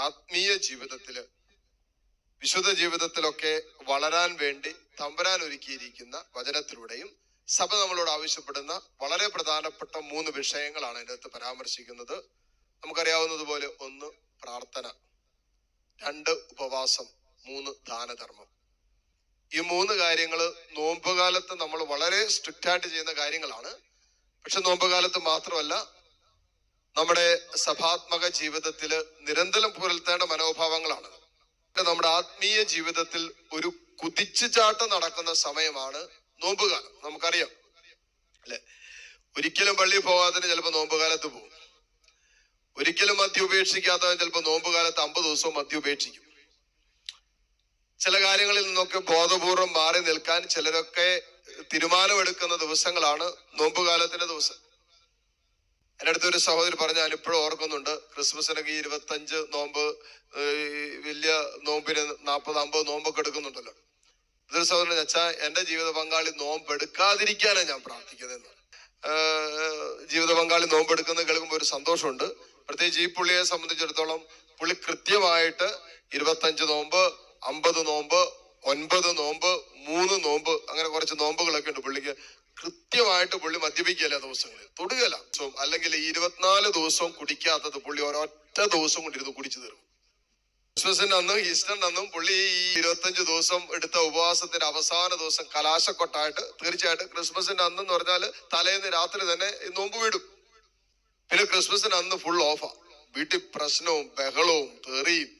ആത്മീയ ജീവിതത്തിൽ വിശുദ്ധ ജീവിതത്തിലൊക്കെ വളരാൻ വേണ്ടി തമ്പരാൻ ഒരുക്കിയിരിക്കുന്ന വചനത്തിലൂടെയും സഭ നമ്മളോട് ആവശ്യപ്പെടുന്ന വളരെ പ്രധാനപ്പെട്ട മൂന്ന് വിഷയങ്ങളാണ് അതിനകത്ത് പരാമർശിക്കുന്നത്. നമുക്കറിയാവുന്നതുപോലെ ഒന്ന് പ്രാർത്ഥന. രണ്ട് ഉപവാസം. മൂന്ന് ദാനധർമ്മം. ഈ മൂന്ന് കാര്യങ്ങൾ നോമ്പുകാലത്ത് നമ്മൾ വളരെ സ്ട്രിക്റ്റ് ആയിട്ട് ചെയ്യുന്ന കാര്യങ്ങളാണ്. പക്ഷെ നോമ്പുകാലത്ത് മാത്രമല്ല നമ്മുടെ സഭാത്മക ജീവിതത്തിൽ നിരന്തരം പുലർത്തേണ്ട മനോഭാവങ്ങളാണ്. നമ്മുടെ ആത്മീയ ജീവിതത്തിൽ ഒരു കുതിച്ചുചാട്ടം നടക്കുന്ന സമയമാണ് നോമ്പുകാലം. നമുക്കറിയാം. അല്ലെ? ഒരിക്കലും പള്ളിയിൽ പോകാത്തതിന് ചിലപ്പോൾ നോമ്പുകാലത്ത് പോകും. ഒരിക്കലും മദ്യം ഉപേക്ഷിക്കാത്തവൻ ചിലപ്പോൾ നോമ്പുകാലത്ത് അമ്പത് ദിവസവും മദ്യം ഉപേക്ഷിക്കും. ചില കാര്യങ്ങളിൽ നിന്നൊക്കെ ബോധപൂർവം മാറി നിൽക്കാൻ ചിലരൊക്കെ തീരുമാനമെടുക്കുന്ന ദിവസങ്ങളാണ് നോമ്പുകാലത്തിന്റെ ദിവസം. എന്റെ അടുത്തൊരു സഹോദരി പറഞ്ഞ ഞാൻ ഇപ്പോഴും ഓർക്കുന്നുണ്ട്. ക്രിസ്മസിനൊക്കെ ഇരുപത്തഞ്ച് നോമ്പ് വലിയ നോമ്പിന് നാൽപ്പത് അമ്പത് നോമ്പൊക്കെ എടുക്കുന്നുണ്ടല്ലോ. ഇതൊരു സഹോദരൻ വെച്ചാൽ എന്റെ ജീവിത പങ്കാളി നോമ്പ് എടുക്കാതിരിക്കാനാണ് ഞാൻ പ്രാർത്ഥിക്കുന്നതെന്ന്. ജീവിത പങ്കാളി നോമ്പ് എടുക്കുന്നത് കേൾക്കുമ്പോൾ ഒരു സന്തോഷമുണ്ട്. പ്രത്യേകിച്ച് ഈ പുള്ളിയെ സംബന്ധിച്ചിടത്തോളം പുള്ളി കൃത്യമായിട്ട് ഇരുപത്തഞ്ച് നോമ്പ് അമ്പത് നോമ്പ് ഒൻപത് നോമ്പ് മൂന്ന് നോമ്പ് അങ്ങനെ കുറച്ച് നോമ്പുകളൊക്കെ ഉണ്ട് പുള്ളിക്ക്. കൃത്യമായിട്ട് പുള്ളി മദ്യപിക്കുകയല്ല ദിവസങ്ങളിൽ തൊടുകയല്ല. ദിവസവും അല്ലെങ്കിൽ ഇരുപത്തിനാല് ദിവസവും കുടിക്കാത്തത് പുള്ളി ഒരൊറ്റ ദിവസം കൊണ്ടിരുന്ന് കുടിച്ചു തീർക്കും. ക്രിസ്മസിന്റെ അന്നും ഈസ്റ്ററിന്റെ അന്നും പുള്ളി ഈ ഇരുപത്തഞ്ച് ദിവസം എടുത്ത ഉപവാസത്തിന്റെ അവസാന ദിവസം കലാശക്കൊട്ടായിട്ട് തീർച്ചയായിട്ടും ക്രിസ്മസിന്റെ അന്ന് എന്ന് പറഞ്ഞാൽ തലേന്ന് രാത്രി തന്നെ നോമ്പ് വിടും. പിന്നെ ക്രിസ്മസിന് അന്ന് ഫുൾ ഓഫാ വീട്ടിൽ പ്രശ്നവും ബഹളവും തെറിയും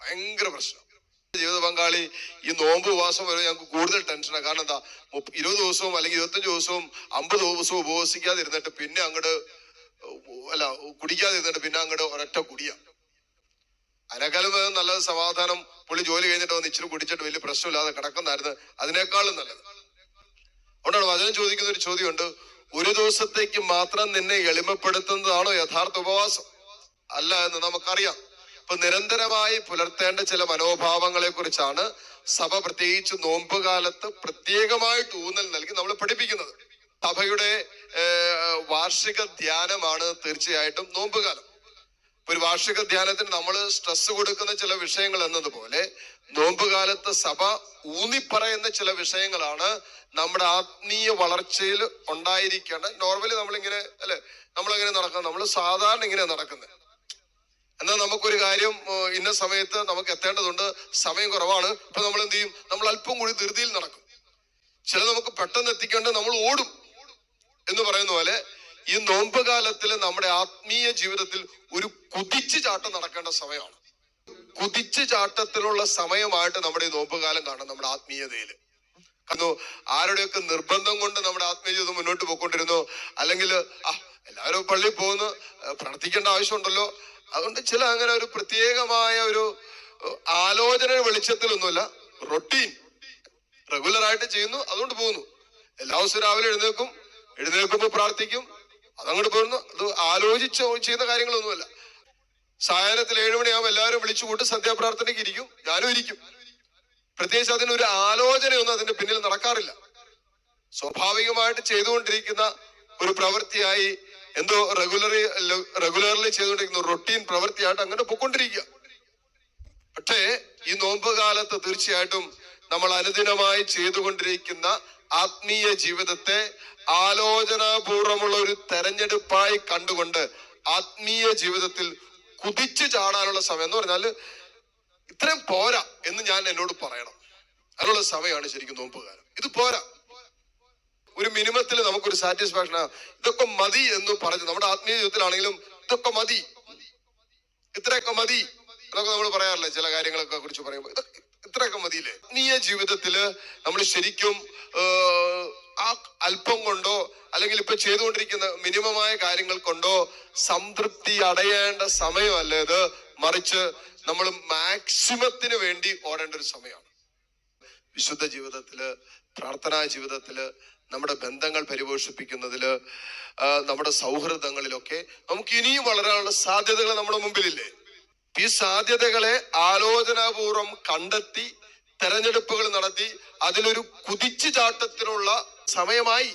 ഭയങ്കര പ്രശ്നം. ജീവിത പങ്കാളി ഈ നോമ്പ് ഉപവാസം വരെ ഞങ്ങൾക്ക് കൂടുതൽ ടെൻഷനാണ് കാരണം എന്താ? ഇരുപത് ദിവസവും അല്ലെങ്കിൽ ഇരുപത്തഞ്ച് ദിവസവും അമ്പത് ദിവസവും ഉപവസിക്കാതെ ഇരുന്നിട്ട് പിന്നെ അങ്ങോട്ട് അല്ല കുടിക്കാതെ ഇരുന്നിട്ട് പിന്നെ അങ്ങോട്ട് ഒരൊറ്റ കുടിയാ. അതിനേക്കാളും നല്ല സമാധാനം. പുള്ളി ജോലി കഴിഞ്ഞിട്ട് വന്ന് ഇച്ചിരി കുടിച്ചിട്ട് വലിയ പ്രശ്നമില്ലാതെ കിടക്കുന്നായിരുന്നു അതിനേക്കാളും നല്ലത്. അതുകൊണ്ടാണ് വചനം ചോദിക്കുന്ന ഒരു ചോദ്യമുണ്ട്. ഒരു ദിവസത്തേക്ക് മാത്രം നിന്നെ എളിമപ്പെടുത്തുന്നതാണോ യഥാർത്ഥ ഉപവാസം? അല്ല എന്ന് നമുക്കറിയാം. ഇപ്പൊ നിരന്തരമായി പുലർത്തേണ്ട ചില മനോഭാവങ്ങളെ കുറിച്ചാണ് സഭ പ്രത്യേകിച്ച് നോമ്പ് കാലത്ത് പ്രത്യേകമായിട്ട് ഊന്നൽ നൽകി നമ്മൾ പഠിപ്പിക്കുന്നത്. സഭയുടെ വാർഷിക ധ്യാനമാണ് തീർച്ചയായിട്ടും നോമ്പുകാലം. ഒരു വാർഷിക ധ്യാനത്തിന് നമ്മൾ സ്ട്രെസ് കൊടുക്കുന്ന ചില വിഷയങ്ങൾ എന്നതുപോലെ നോമ്പുകാലത്ത് സഭ ഊന്നിപ്പറയുന്ന ചില വിഷയങ്ങളാണ് നമ്മുടെ ആത്മീയ വളർച്ചയിൽ ഉണ്ടായിരിക്കേണ്ട. നോർമലി നമ്മളിങ്ങനെ അല്ലെ? നമ്മളിങ്ങനെ നടക്കുന്നത് നമ്മൾ സാധാരണ ഇങ്ങനെ നടക്കുന്നത് എന്നാൽ നമുക്കൊരു കാര്യം ഇന്ന സമയത്ത് നമുക്ക് എത്തേണ്ടതുണ്ട്. സമയം കുറവാണ്. ഇപ്പൊ നമ്മൾ എന്ത് ചെയ്യും? നമ്മൾ അല്പം കൂടി ധൃതിയിൽ നടക്കും. ചില നമുക്ക് പെട്ടെന്ന് എത്തിക്കേണ്ട നമ്മൾ ഓടും എന്ന് പറയുന്ന പോലെ ഈ നോമ്പ് കാലത്തിൽ നമ്മുടെ ആത്മീയ ജീവിതത്തിൽ ഒരു കുതിച്ചു ചാട്ടം നടക്കേണ്ട സമയമാണ്. കുതിച്ചു ചാട്ടത്തിലുള്ള സമയമായിട്ട് നമ്മുടെ ഈ നോമ്പ് കാലം കാണാം നമ്മുടെ ആത്മീയതയിൽ. കാരണം ആരുടെയൊക്കെ നിർബന്ധം കൊണ്ട് നമ്മുടെ ആത്മീയ ജീവിതം മുന്നോട്ട് പോയിക്കൊണ്ടിരുന്നു അല്ലെങ്കിൽ ആ എല്ലാവരും പള്ളിയിൽ പോകുന്നു പ്രാർത്ഥിക്കേണ്ട ആവശ്യമുണ്ടല്ലോ അതുകൊണ്ട് ചില അങ്ങനെ ഒരു പ്രത്യേകമായ ഒരു ആലോചന വെളിച്ചത്തിലൊന്നുമല്ല. റൊട്ടീൻ റെഗുലർ ആയിട്ട് ചെയ്യുന്നു അതുകൊണ്ട് പോകുന്നു. എല്ലാ ദിവസവും രാവിലെ എഴുന്നേൽക്കും എഴുന്നേൽക്കുമ്പോൾ പ്രാർത്ഥിക്കും അതങ്ങോട്ട് പോകുന്നു. അത് ആലോചിച്ച് ചെയ്യുന്ന കാര്യങ്ങളൊന്നുമല്ല. സായാഹ്നത്തിൽ ഏഴുമണിയാകുമ്പോൾ എല്ലാവരും വിളിച്ചു കൂട്ടി സന്ധ്യാപ്രാർത്ഥനയ്ക്ക് ഇരിക്കും ഞാനും ഇരിക്കും. പ്രത്യേകിച്ച് അതിനൊരു ആലോചനയൊന്നും അതിന്റെ പിന്നിൽ നടക്കാറില്ല. സ്വാഭാവികമായിട്ട് ചെയ്തുകൊണ്ടിരിക്കുന്ന ഒരു പ്രവൃത്തിയായി എന്തോ റെഗുലറി റെഗുലർലി ചെയ്തുകൊണ്ടിരിക്കുന്ന റൊട്ടീൻ പ്രവൃത്തിയായിട്ട് അങ്ങനെ പൊക്കൊണ്ടിരിക്കുക പക്ഷേ ഈ നോമ്പ് കാലത്ത് തീർച്ചയായിട്ടും നമ്മൾ അനുദിനമായി ചെയ്തുകൊണ്ടിരിക്കുന്ന ആത്മീയ ജീവിതത്തെ ആലോചനാപൂർവമുള്ള ഒരു തെരഞ്ഞെടുപ്പായി കണ്ടുകൊണ്ട് ആത്മീയ ജീവിതത്തിൽ കുതിച്ചു ചാടാനുള്ള സമയം എന്ന് പറഞ്ഞാൽ ഇത്രയും പോരാ എന്ന് ഞാൻ എന്നോട് പറയണം. അതിനുള്ള സമയമാണ് ശരിക്കും നോമ്പ് കാലം. ഇത് പോരാ. ഒരു മിനിമത്തിൽ നമുക്കൊരു സാറ്റിസ്ഫാക്ഷൻ ഇതൊക്കെ മതി എന്ന് പറഞ്ഞു. നമ്മുടെ ആത്മീയ ജീവിതത്തിലാണെങ്കിലും ഇതൊക്കെ മതി. ഇത്രയൊക്കെ മതി എന്നൊക്കെ നമ്മൾ പറയാറില്ലേ? ചില കാര്യങ്ങളൊക്കെ കുറിച്ച് പറയുമ്പോൾ. ഇത്രയൊക്കെ മതിയില്ലേ? ആത്മീയ ജീവിതത്തിൽ നമ്മൾ ശരിക്കും ആ അല്പം കൊണ്ടോ അല്ലെങ്കിൽ ഇപ്പൊ ചെയ്തുകൊണ്ടിരിക്കുന്ന മിനിമമായ കാര്യങ്ങൾ കൊണ്ടോ സംതൃപ്തി അടയേണ്ട സമയമല്ല ഇത്. മറിച്ച് നമ്മൾ മാക്സിമത്തിന് വേണ്ടി ഓടേണ്ട ഒരു സമയമാണ്. വിശുദ്ധ ജീവിതത്തിൽ പ്രാർത്ഥനാ ജീവിതത്തിൽ നമ്മുടെ ബന്ധങ്ങൾ പരിപോഷിപ്പിക്കുന്നതിൽ നമ്മുടെ സൗഹൃദങ്ങളിലൊക്കെ നമുക്ക് ഇനിയും വളരാനുള്ള സാധ്യതകൾ നമ്മുടെ മുമ്പിലില്ലേ? ഈ സാധ്യതകളെ ആലോചനാപൂർവം കണ്ടെത്തി തെരഞ്ഞെടുപ്പുകൾ നടത്തി അതിലൊരു കുതിച്ചു ചാട്ടത്തിനുള്ള സമയമായി